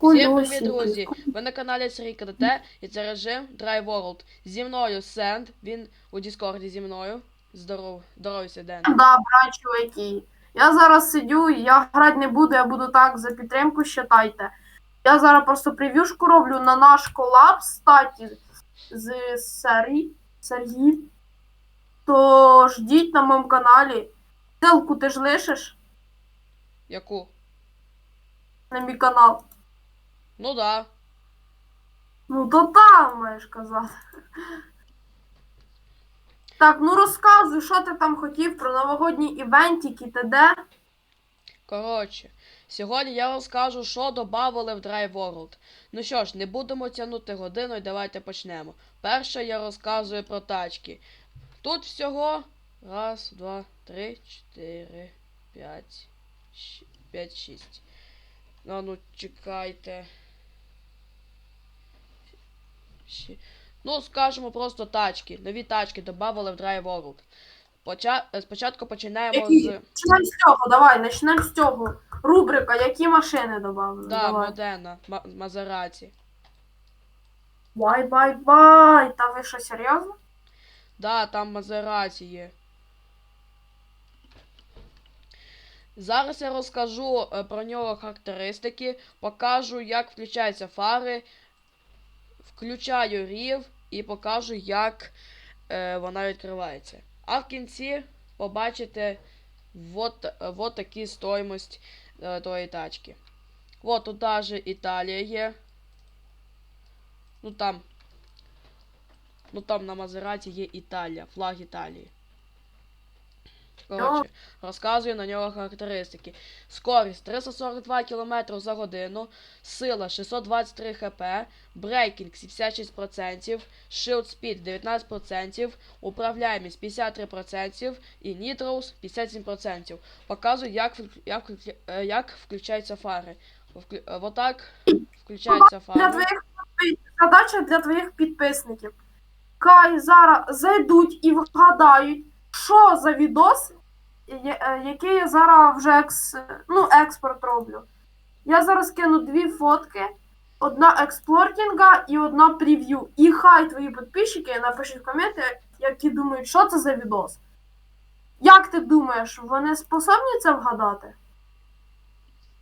Всім привіт, друзі! Ви на каналі Сергій КДТ і це режим Dry World. Зі мною Сенд, він у Діскорді зі мною. Здоров, здоровся, Ден. Да, брат, чуваки. Я зараз сидю, я грати не буду, я буду так за підтримку, считайте. Я зараз просто прев'юшку роблю на наш колаб, статі з Сері, Сергій. То ждіть на моєму каналі. Ссылку ти ж лишиш Яку? на мій канал. Ну да. Ну, то там маєш казати. Так, ну розказуй, що ти там хотів про новогодні івентики, т.д. Коротше, сьогодні я розкажу, що додавали в Dry World. Ну що ж, не будемо тягнути годину і давайте почнемо. Перше я розказую про тачки. Тут всього раз, два, три, чотири, п'ять, п'ять, шість. Ну, ну, чекайте. Ще- Ну, скажемо просто тачки. Нові тачки додавали в World. Поча... е, Спочатку починаємо Які? з. Почнемо з цього, давай, почнемо з цього. Рубрика, які машини додали? Да, давай. Модена, Ма- Мазераті. Бай, бай, бай. Та ви що, серйозно? Да, там Мазераті є. Зараз я розкажу е, про нього характеристики, покажу, як включаються фари, включаю рів і покажу, як е, вона відкривається. А в кінці побачите вот, вот такі стоїмость е, тої тачки. Вот тут даже Італія є. Ну там. Ну там на Мазераті є Італія, флаг Італії. Коротше, розказую на нього характеристики. Скорість 342 км за годину, сила 623 хп, брейкінг 76%, shield speed 19%, управляємість 53% і нітроус 57%. Показую, як, як, е, як включаються фари. Вклю- е, Вот так включаються Для фари. твоїх задача для твоїх підписників. Кай зараз зайдуть і вгадають, що за відос, е, який я зараз вже екс, ну, експорт роблю. Я зараз кину дві фотки, одна експлортінга і одна прев'ю. І хай твої підписчики напишуть в коменти, які думають, що це за відос. Як ти думаєш, вони способні це вгадати?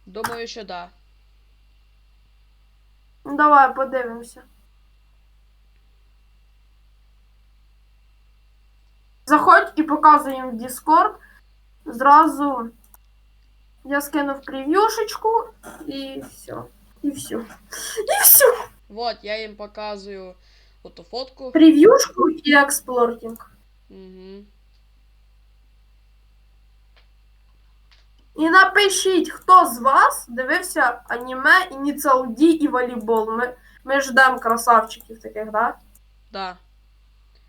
Думаю, що да. Ну, Давай подивимося. Заходь і показуй їм в Discord. Зразу я скинув прев'юшечку і все. І все. І все. Вот, я їм показую оту фотку. Прев'юшку і експлортінг. Угу. І напишіть, хто з вас дивився аніме Ініціал Ді і волейбол. Ми, ми ждемо красавчиків таких, да? Да.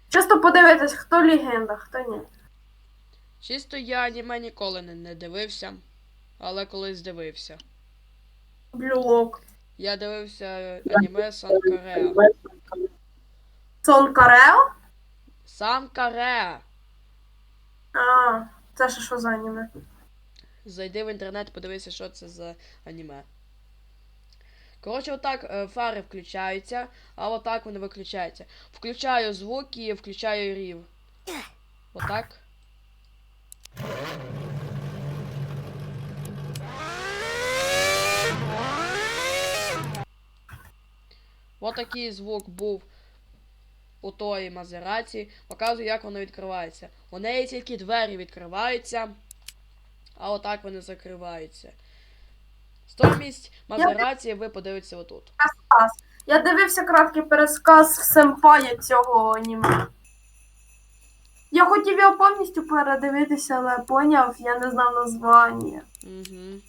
Чисто подивитись, хто легенда, хто ні. Чисто я аніме ніколи не, не дивився, але колись дивився. Блюлок. Я дивився аніме Санкареа. Сон Карео? Санкареа! А, це ще що за аніме? Зайди в інтернет, подивися, що це за аніме. Коротше, отак е, фари включаються, а отак вони виключаються. Включаю звуки, включаю рів. Отак. Отакий звук був у тої Мазераті. Показую, як воно відкривається. У неї тільки двері відкриваються, а отак вони закриваються. Стоїмість Мазераті ви подивитеся отут. Я дивився краткий пересказ семпая цього аніме. Я хотів його повністю передивитися, але поняв, я не знав названня. Угу.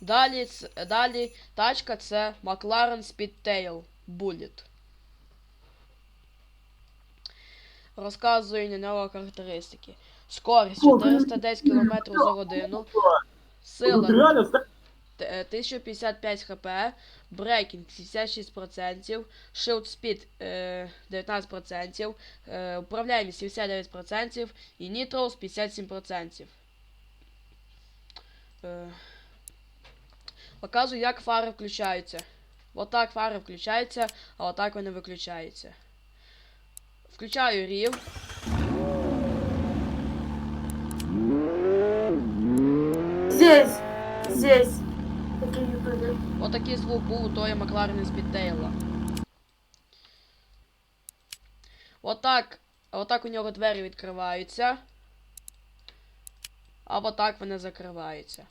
Далі, далі тачка це McLaren Speedtail Bullet. Розказую на нього характеристики. Скорість 410 км за годину. Сила 1055 хп, брейкінг 76%, shield speed е, 19%, е, управляємість 79% і нітроус 57%. Е, Показую, як фари включаються. Отак фари включаються, а отак вони виключаються. Включаю рів. Здесь. Здесь. Такий. Отакий звук був у тої Макларени з Біттейла. Отак. Отак у нього двері відкриваються. А отак вони закриваються.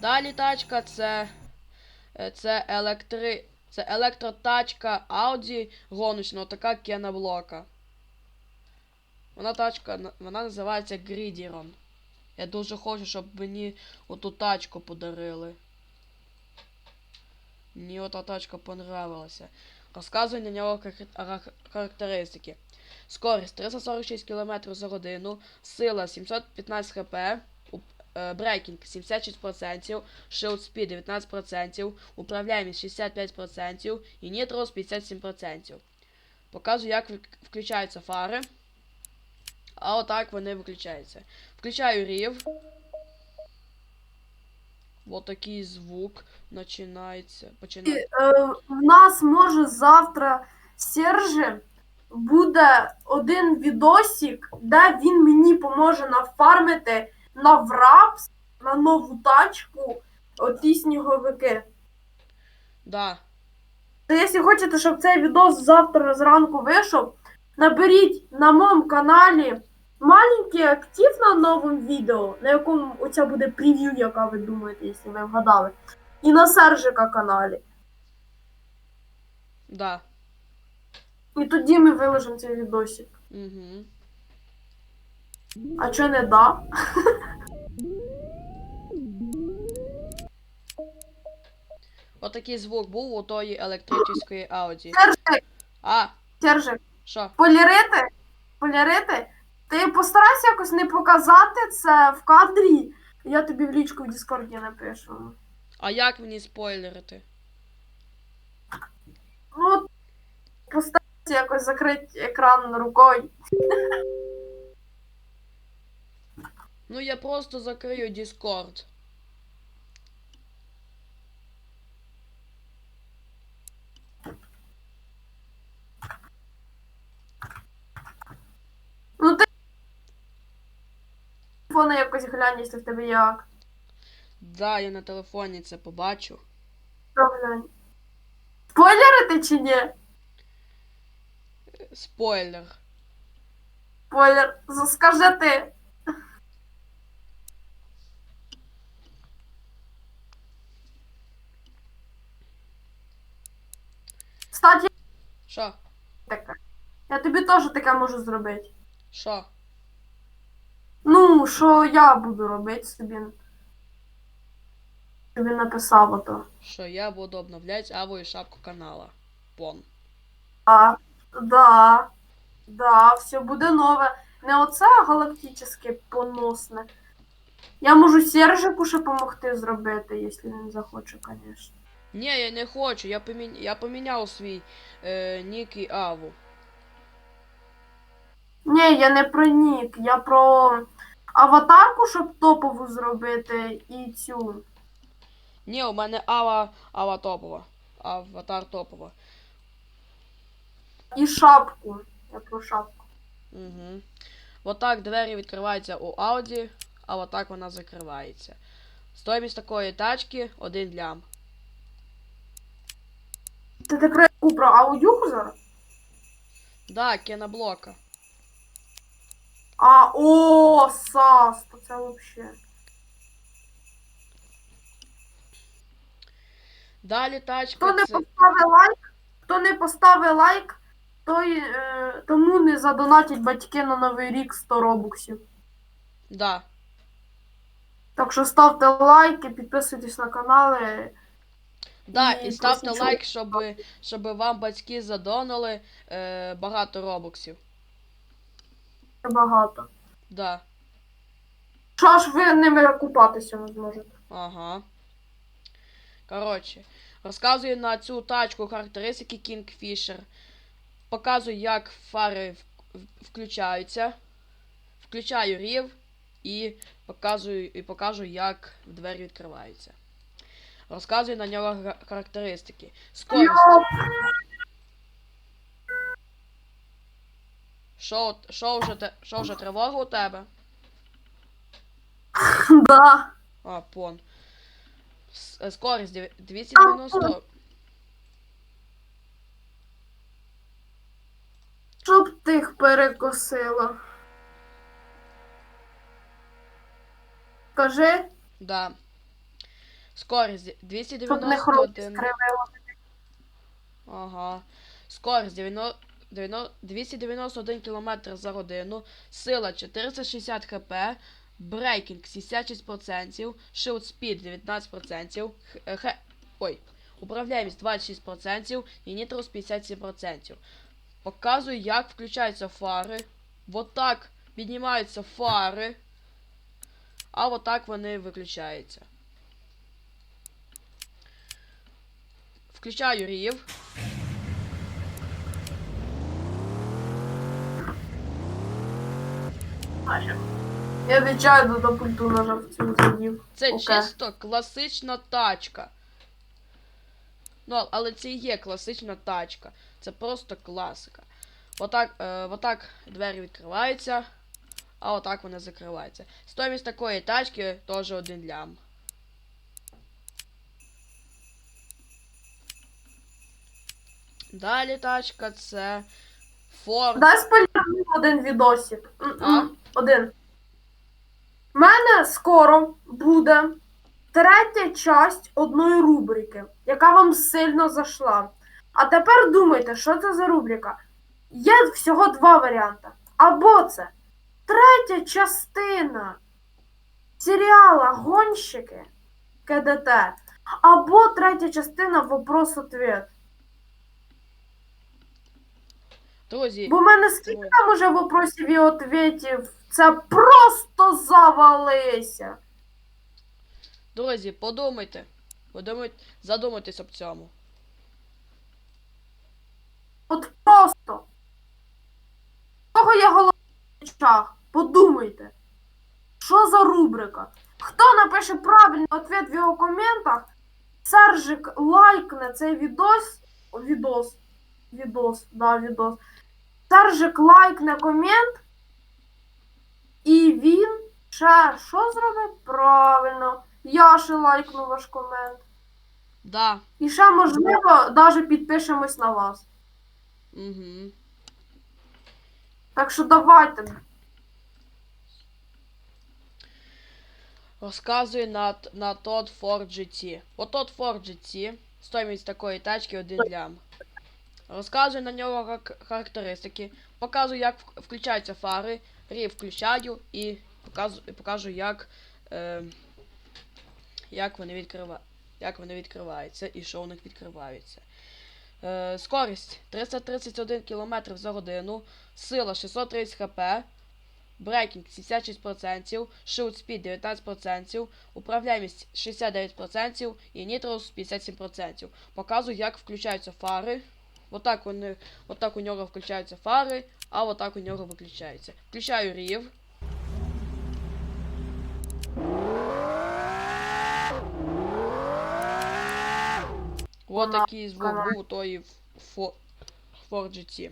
Далі тачка це. Це електри. Це електротачка Audi гоночна, така Кена Блока. Вона тачка, вона називається Грідірон. Я дуже хочу, щоб мені оту тачку подарили. Мені ота тачка понравилася. Розказую на нього хар- хар- характеристики. Скорість 346 км за годину, сила 715 хп, е, брейкінг 76%, shield speed 19%, управляємість 65% і нітрос 57%. Показую, як включаються фари. А отак вони виключаються. Включаю рів. Вот такий звук починається. Починає. Е, в нас може завтра Серже буде один відосик, де він мені поможе нафармити на врапс, на нову тачку, оті сніговики. Да. То якщо хочете, щоб цей відос завтра зранку вийшов, наберіть на моєму каналі маленький актив на новому відео, на якому оця буде прев'ю, яка ви думаєте, якщо ви вгадали. І на Сержика каналі. Да. І тоді ми виложимо цей відосик. Угу. А чо не да? Отакий звук був у тої електричної Ауді. Сержик, А, Сержик, що? полірити? Полірити? Ти постарайся якось не показати це в кадрі. Я тобі в лічку в Діскорді напишу. А як мені спойлерити? Ну, постарайся якось закрити екран рукою. Ну я просто закрию Discord. Ну ти телефони якось глянь, якщо в тебе як. Да, я на телефоні це побачу. Що глянь? Спойлерити чи ні? Спойлер. Спойлер. З- Скажи ти. Кстати, Що? таке. Я тобі теж таке можу зробити. Що? Ну, що я буду робити собі. Тобі написав ото. Що я буду обновляти аву і шапку канала. Пон. А, да. Да, все буде нове. Не оце галактичне поносне. Я можу Сержику ще допомогти зробити, якщо він захоче, звісно. Ні, я не хочу, я, помі... я поміняв свій е, нік і аву. Ні, я не про нік, я про аватарку, щоб топову зробити, і цю. Ні, у мене ава, ава топова. Аватар топова. І шапку. Я про шапку. Угу. Отак двері відкриваються у Ауді, а отак вона закривається. Стоїмість такої тачки 1 лям. Ти ти про аудюху зараз? Да, кіноблока. А, о, сас, то це взагалі. Далі Хто не це. поставив лайк, хто не поставив лайк, той, е, тому не задонатять батьки на новий рік 100 робоксів. Да. Так що ставте лайки, підписуйтесь на канали. Да, І і ставте лайк, щоб, щоб вам батьки задонали е, багато робоксів. Це багато. Да. Що ж ви ними купатися не зможете? Ага. Коротше, розказую на цю тачку характеристики Kingfisher. Показую, як фари включаються. Включаю рів і показую, і покажу, як двері відкриваються. Розказую на нього характеристики. Скорість. Що, що, вже, те- що вже тривога у тебе? Да. А, пон. С- е, Скорість 290. Щоб тих перекосило. Кажи, Да. Скорість щоб не 291. Ага. Скорость 90, 90, 291 км за годину, сила 460 хп, брейкінг 66%, shield speed 19%, х, ой, управляємість 26% і нітрус 57%. Показую, як включаються фари. Вот так піднімаються фари, а вот так вони виключаються. Включаю рів. Я відчаю до пульту нажав цю задів. Це Окей. чисто класична тачка. Ну, але це і є класична тачка. Це просто класика. Отак, е, отак двері відкриваються, а отак вони закриваються. Стоїмість такої тачки теж один лям. Далі тачка це Ford. Дай один відосик. Один. У мене скоро буде третя часть одної рубрики, яка вам сильно зайшла. А тепер думайте, що це за рубрика. Є всього два варіанти. Або це третя частина серіала Гонщики КДТ, або третя частина Вопрос-ответ. Друзі, Бо в мене скільки там уже вопросів і ответів, це просто завалися. друзі, подумайте. Подумайте, задумайтесь об цьому. От просто. Кого я голова в очах? Подумайте. Що за рубрика? Хто напише правильний ответ в його коментах, Сержик лайкне цей відос. Відос. Відос, да, відос. Сержик лайкне комент. І він ще що зробить? Правильно. Я ще лайкну ваш комент. Да. І ще, можливо, навіть підпишемось на вас. Угу. Так що давайте. Розказую на, на тот Ford GT. От тот Ford GT, стоїмість такої тачки 1 лям. Розказую на нього характеристики, показую, як включаються фари, рів включаю і покажу, як, е, як, вони відкрива, як вони відкриваються і що у них відкривається. Е, скорість 331 км за годину, сила 630 хп, Брейкінг 76%, Shield Speed 19%, управляємість 69% і Nitrous 57%. Показую, як включаються фари. Отак, вони, отак у нього включаються фари, а отак у нього виключаються. Включаю рів. Ось такий звук був у тої Фо- Ford GT.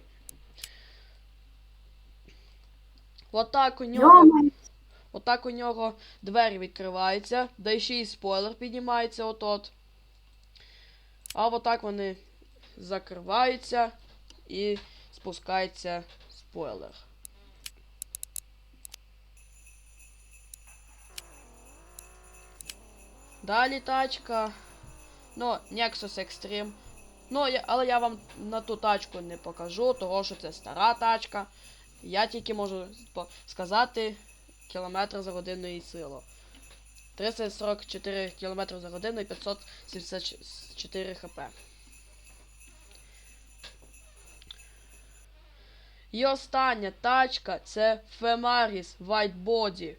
Отак у нього. Отак у нього двері відкриваються, да ще й спойлер піднімається от-от. А отак вони закриваються і спускається спойлер. Далі тачка. Ну, Nexus Extreme. Ну, я, але я вам на ту тачку не покажу, того що це стара тачка. Я тільки можу сказати км за годину і силу. 344 км за годину і 574 хп. І остання тачка це Femaris White Body.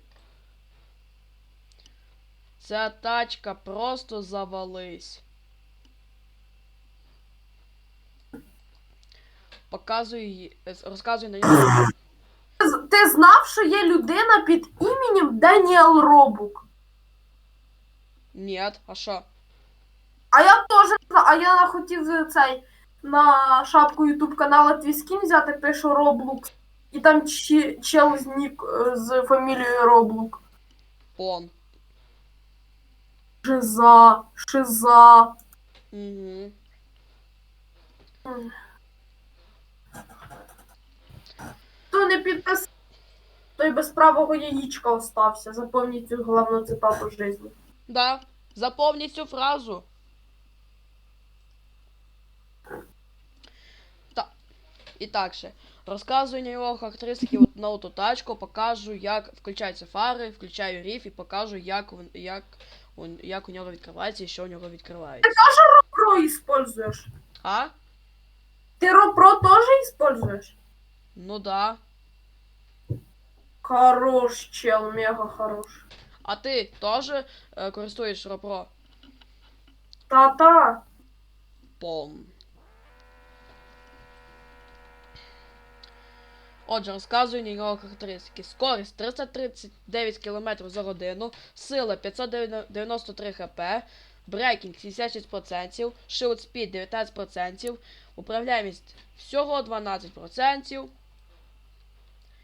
Ця тачка просто завались. показую, її- розказую на нього. Ти знав, що є людина під іменем Даніел Робук? Ні, а що? А я теж а я хотів цей на шапку Ютуб канала твій скін взяти, пишу Роблук. І там чі- чел з нік з фамілією Роблук. Он. Шиза, шиза. Угу. Хто не підписав, той без правого яєчка остався. Запомніть цю головну цитату житті. Да. Запомніть цю фразу. Так. І так ще. Розказую на його характеристики от на тачку, покажу, як включаються фари, включаю ріф і покажу, як, він- як, он- як у нього відкривається і що у нього відкривається. Про используєш. А? Ти Ропро теж используєш? Ну да. Хорош, чел, мега хорош. А ти теж е, користуєш Ропро? Та-та. Пом. Отже, розказую на його характеристики. Скорість 339 км за годину, сила 593 хп, брейкінг 76%, shield speed 19%, управляємість всього 12%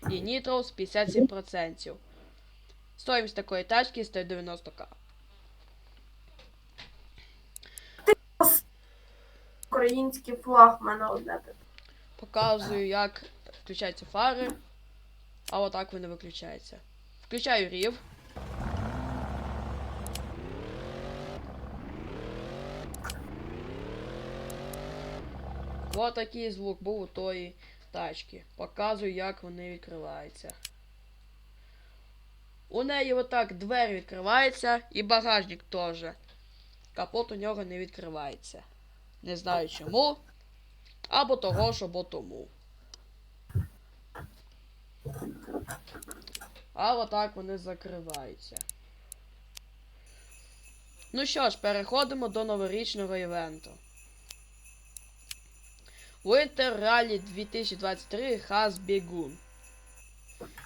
і нітроус 57%. Стоїмость такої тачки 190к. Український флаг мене одне. Показую, як включаються фари, а отак вони виключаються. Включаю рів. Ось такий звук був у тої тачки. Показую, як вони відкриваються. У неї отак двері відкриваються і багажник теж. Капот у нього не відкривається. Не знаю чому. Або того ж, або тому. А отак вони закриваються. Ну що ж, переходимо до новорічного івенту. Winter Rally 2023 has begun.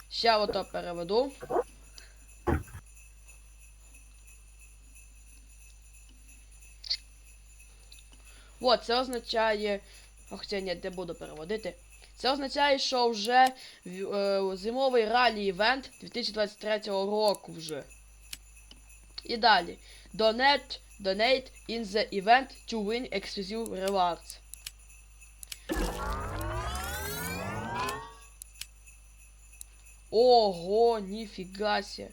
Ще ото переведу. От, це означає. Ох, це ні, не буду переводити. Це означає, що вже е, зимовий ралі івент 2023 року вже. І далі. Donate, donate in the event to win exclusive rewards. Ого, ніфіга сі.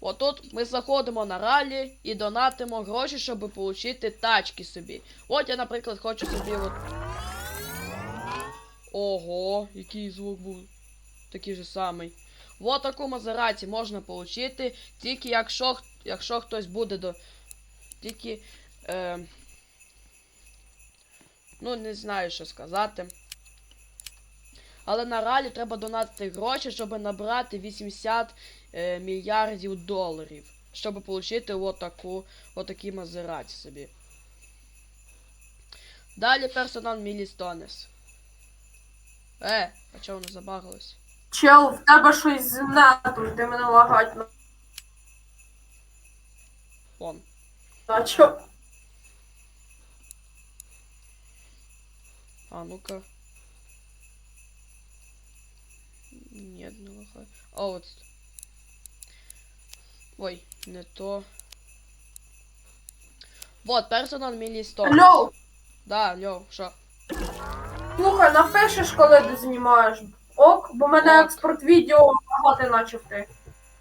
Отут ми заходимо на ралі і донатимо гроші, щоб отримати тачки собі. От я, наприклад, хочу собі от. Ого, який звук був. Такий же самий. Вот таку Мазераті можна отримати, тільки якщо, якщо хтось буде до. Тільки. Е... Ну, не знаю, що сказати. Але на ралі треба донатити гроші, щоб набрати 80 е, мільярдів доларів. Щоб отримати отаку, отакі Мазераті собі. Далі персонал Мілістонес. Е, а чого воно забагалось? Чел, в тебе щось з нету, ти мене лагать на Вон. А чо? А ну-ка. Нет, не лагает. А вот. Ой, не то. Вот, персонал Мілістонес. Алло, Да, алло, що? Слухай, напишеш, коли ти знімаєш. Ок, бо мене Ок. експорт відео лагати начав ти.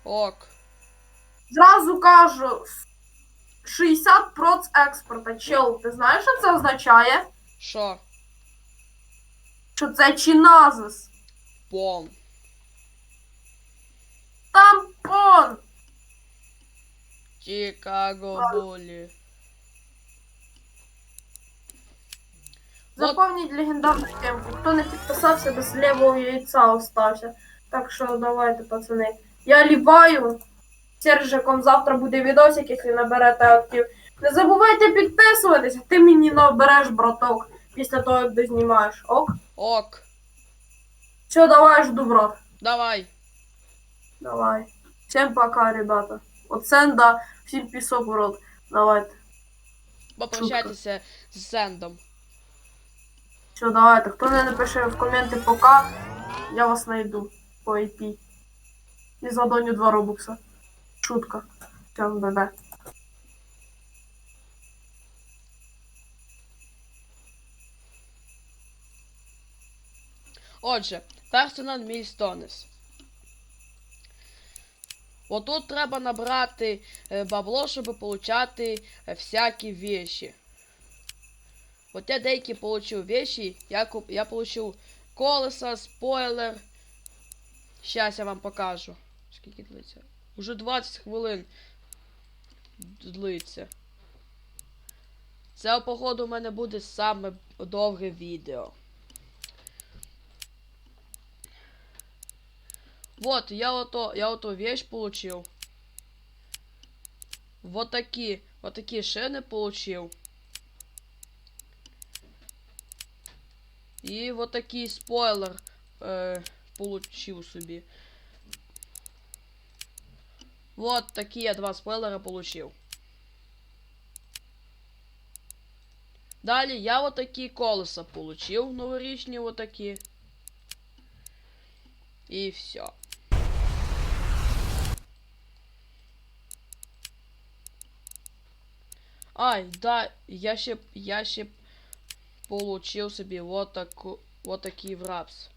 Ок. Зразу кажу, 60 проц експорта. Чел, ти знаєш, що це означає? Що? Що це чиназис. Пом. Тампон. Чикаго Булі. Вот. Запомніть легендарну темку. Хто не підписався, без лівого яйця остався. Так що давайте, пацани. Я ліваю. Сержиком завтра буде відосик, якщо наберете актив. Не забувайте підписуватися, ти мені набереш, браток. після того, як ти знімаєш. Ок? Ок. Все, давай, жду, брат. Давай. Давай. Всем пока, ребята. От сенда, всім пісок в рот. Давайте. Попрощайтеся з Сендом. Все, давайте. Хто не напише в коменти пока, я вас найду по IP. І за доню 2 робокса. Шутка. Всем бебе. Отже, Personal Milestones. Отут треба набрати е, бабло, щоб получати е, всякі вещи. От я деякі получив вещи, я, я получив колеса, спойлер. Щас я вам покажу. Скільки длиться? Уже 20 хвилин длиться. Це, походу, у мене буде саме довге відео. Вот, я ото, я ото вещь получил. Вот такие, вот такие шины получил. И вот такий спойлер е, получил собі. Вот такі я два спойлера получил. Далі я вот такі колеса получил, новорічні вот такі. І все. Ай, да, я ще, я ще получил собі вот, таку, вот такий врапс.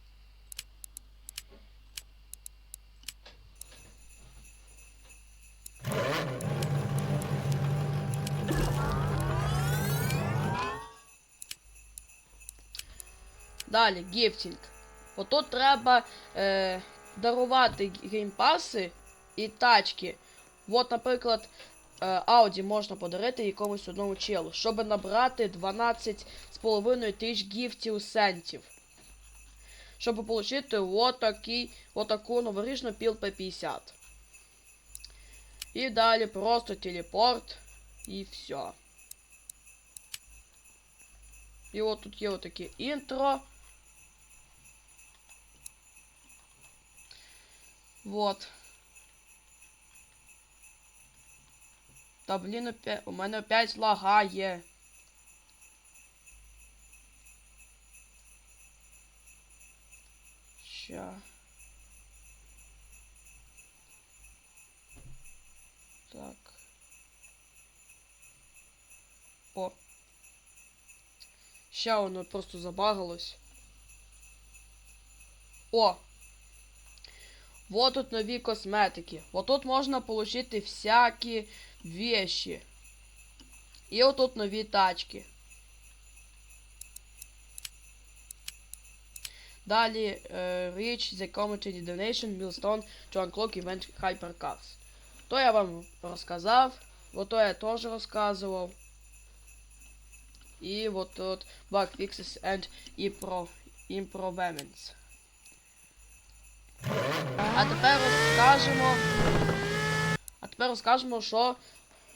Далі, гіфтінг. Ото треба е, дарувати геймпаси і тачки. От, наприклад, е, Audi можна подарити якомусь одному челу, щоб набрати 12,5 тисяч гіфтів сентів. Щоб отримати отакий, отаку новорічну піл P50. І далі просто телепорт і все. І от тут є отаке інтро. Вот. Та блін, опять, у мене опять лагає. Ща. Так. О. Ща воно просто забагалось. О! Вот тут нові косметики. Вот тут можна получити всякі вещи. І отут нові тачки. Далі е, Reach the Community Donation Milestone to Unlock Event Hypercars. То я вам розказав. Вот то я теж розказував. І вот тут Bug Fixes and Impro Improvements. А тепер розкажемо. А тепер розкажемо, що,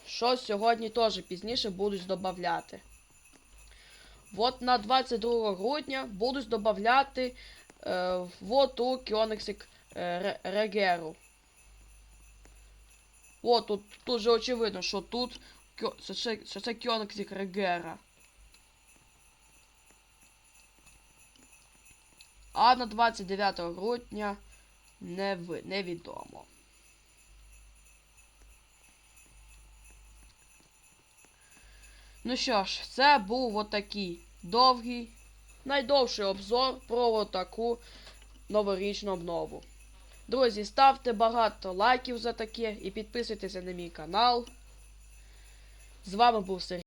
що сьогодні теж пізніше будуть додати. От на 22 грудня будуть додати е, вот у Кіонексик е, Регеру. От тут, тут же очевидно, що тут що це, що Регера. А на 29 грудня невідомо. Ну що ж, це був отакий довгий, найдовший обзор про таку новорічну обнову. Друзі, ставте багато лайків за таке і підписуйтеся на мій канал. З вами був Сергій.